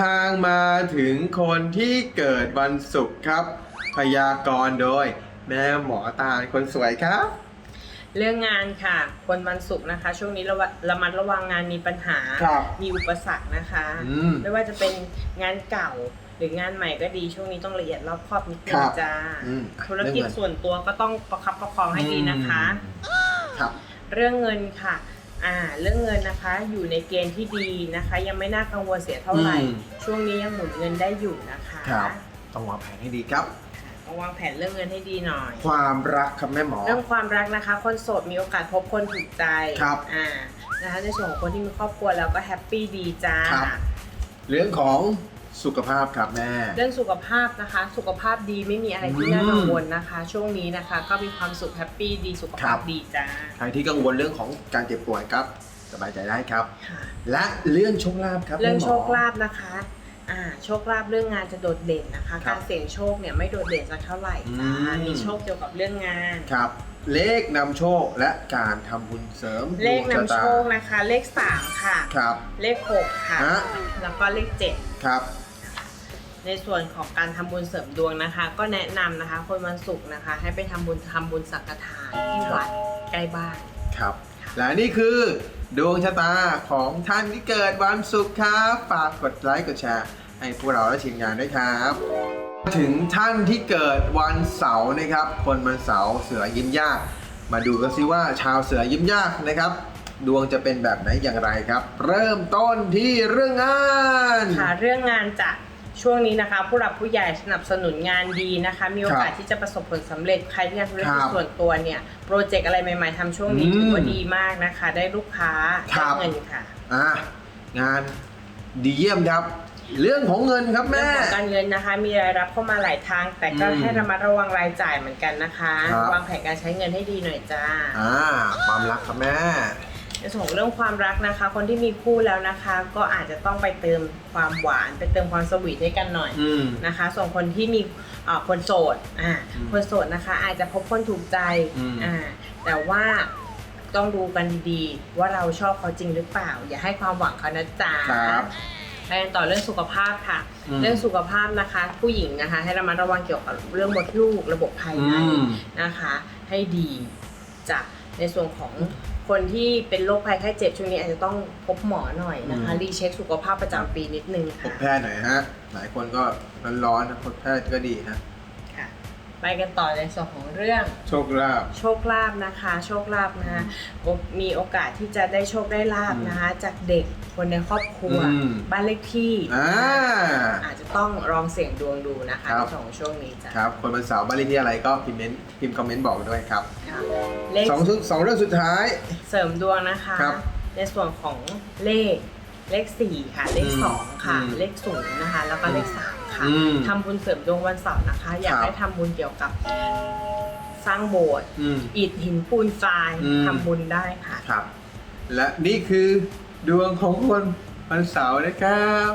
ทางมาถึงคนที่เกิดวันศุกร์ครับ พยากรณ์โดย แม่หมอตาลคนสวยครับ เรื่องงานค่ะ คนวันศุกร์นะคะ ช่วงนี้ระวะระมัดระวังงานมีปัญหา ครับมีอุปสรรคนะคะ อืมไม่ว่าจะเป็นงานเก่าหรืองานใหม่ก็ดีช่วงนี้ต้องละเอียดรอบคอบนิดนึครังบจ้าอืมธุรกิจเรื่องเงิน ส่วนตัวก็ต้องประคับประคองให้ดีนะคะครับ เรื่องเงินค่ะ อ่าเรื่องเงินนะคะอยู่ในเกณฑ์ที่ดีนะคะ ยังไม่น่ากังวลเสียเท่าไหร่ อืม ช่วงนี้ยังหมุนเงินได้อยู่นะคะครับต้องวางแผนให้ดีครับ ต้องวางแผนเรื่องเงินให้ดีหน่อย ความรักครับแม่หมอ เรื่องความรักนะคะ คนโสดมีโอกาสพบคนถูกใจครับ อ่านะคะในส่วนของคนที่มีครอบครัวแล้วก็แฮปปี้ดีจ้า ครับ เรื่องของ สุขภาพครับแม่ เรื่องสุขภาพนะคะ สุขภาพดีไม่มีอะไรที่น่ากังวลนะคะ ช่วงนี้นะคะ ก็มีความสุขแฮปปี้ดีสุขครัภาพบ ดีจ้า ใครที่กังวลเรื่องของการเจ็บป่วยครับสบายใจได้ครับ ค่ะ และเรื่องโชคลาภครับเรื่องแม่หมโชคลาภนะคะอ่าโชคลาภเรื่องงานจะโดดเด่นนะคะครับการเสี่ยงโชคเนี่ยไม่โดดเด่นสักเท่าไหร่จ้าอืมมีโชคเกี่ยวกับเรื่องงาน ครับ เลขนำโชคและการทำบุญเสริมเลขดวงนำชะโชตาคนะคะ เลข3ค่ะ ครับเลข6ค่ะ ฮะ แล้วก็เลข7ครับ ในส่วนของการทำบุญเสริมดวงนะคะ ก็แนะนำนะคะ คนวันศุกร์นะคะ ให้ไปทำบุญทำบุญสังฆทานที่วัดใกล้บ้านครับ และนี่คือดวงชะตาของท่านที่เกิดวันศุกร์ครับฝากกดไลค์กดแชร์ให้พวกเราและทีมงานด้วยครับ ถึงท่านที่เกิดวันเสาร์นะครับ คนวันเสาร์เสือยิ้มยาก มาดูกันซิว่าชาวเสือยิ้มยากนะครับ ดวงจะเป็นแบบไหนอย่างไรครับ เริ่มต้นที่เรื่องงานค่ะเรื่องงานจะ ช่วงนี้นะคะผู้หลักผู้ใหญ่สนับสนุนงานดีนะคะ มีโอกาสที่จะประสบผลสำเร็จใครที่ทำธุรกิจครับส่วนตัวเนี่ยโปรเจกต์อะไรใหม่ ๆทำช่วงนี้อืมถือว่าดีมากนะคะ ได้ลูกค้าครัได้บเงินค่ะอะงานดีเยี่ยมครับ เรื่องของเงินครับเรื่แม่องของการเงินนะคะ มีรายรับเข้ามาหลายทาง แต่ก็อืมให้ระมัดระวังรายจ่ายเหมือนกันนะคะครับวางแผนการใช้เงินให้ดีหน่อยจ้าอ่าความรักครับแม่ ในส่วนของเรื่องความรักนะคะ คนที่มีคู่แล้วนะคะ ก็อาจจะต้องไปเติมความหวานไปเติมความสวีทให้กันหน่อยอืม นะคะ ส่วนคนที่มีอ่าคนโสดอ่าอืมคนโสดนะคะ อาจจะพบคนถูกใจอืม อ่าแต่ว่าต้องดูกันดีๆว่าเราชอบเขาจริงหรือเปล่า อย่าให้ความหวังเขานะจ๊ะ ครับ ไปกันต่อเรื่องสุขภาพค่ะ อืม เรื่องสุขภาพนะคะ ผู้หญิงนะคะ ให้ระมัดระวังเกี่ยวกับเรื่องมดลูกระบบภายในอืมนะคะ ให้ดีจะในส่วนของ คนที่เป็นโรคภัยไข้เจ็บช่วงนี้อาจจะต้องพบหมอหน่อยนะคะอืมรีเช็คสุขภาพประจำปีนิดนึงพบค่ะ แพทย์หน่อยฮะ หลายคนก็ร้อนๆนะพบแพทย์ก็ดีฮะค่ะ ไปกันต่อในส่วนของเรื่อง โชคลาภ โชคลาภนะคะ โชคลาภนะคะโอมีโอกาสที่จะได้โชคได้ลาภนะคะ จากเด็กคนในครอบครัว อืมบ้านเลขที่อ่าอาจจะต้องลองเสี่ยงดวงดูนะคะครัในบ ส่วนของช่วงนี้จ้ะครับ คนวันเสาร์บ้านเลขที่อะไรก็พิมพ์เมนต์พิมพ์คอมเมนต์บอกด้วยครับค่ะเลขสองสุดสองเรื่องสุดท้าย เสริมดวงนะคะ ครับในส่วนของเลขเลข4ค่ะ เลขอืม2ค่ะ อืมเลข0นะคะ แล้วก็เลข3 ค่ะอืมทำบุญเสริมดวงวันเสาร์นะคะ อยากครับ ให้ทำบุญเกี่ยวกับ สร้างโบสถ์อืม อิฐหินปูนทรายอืม ทำบุญได้ค่ะ ครับ และนี่คือดวงของคนวันเสาร์นะครับ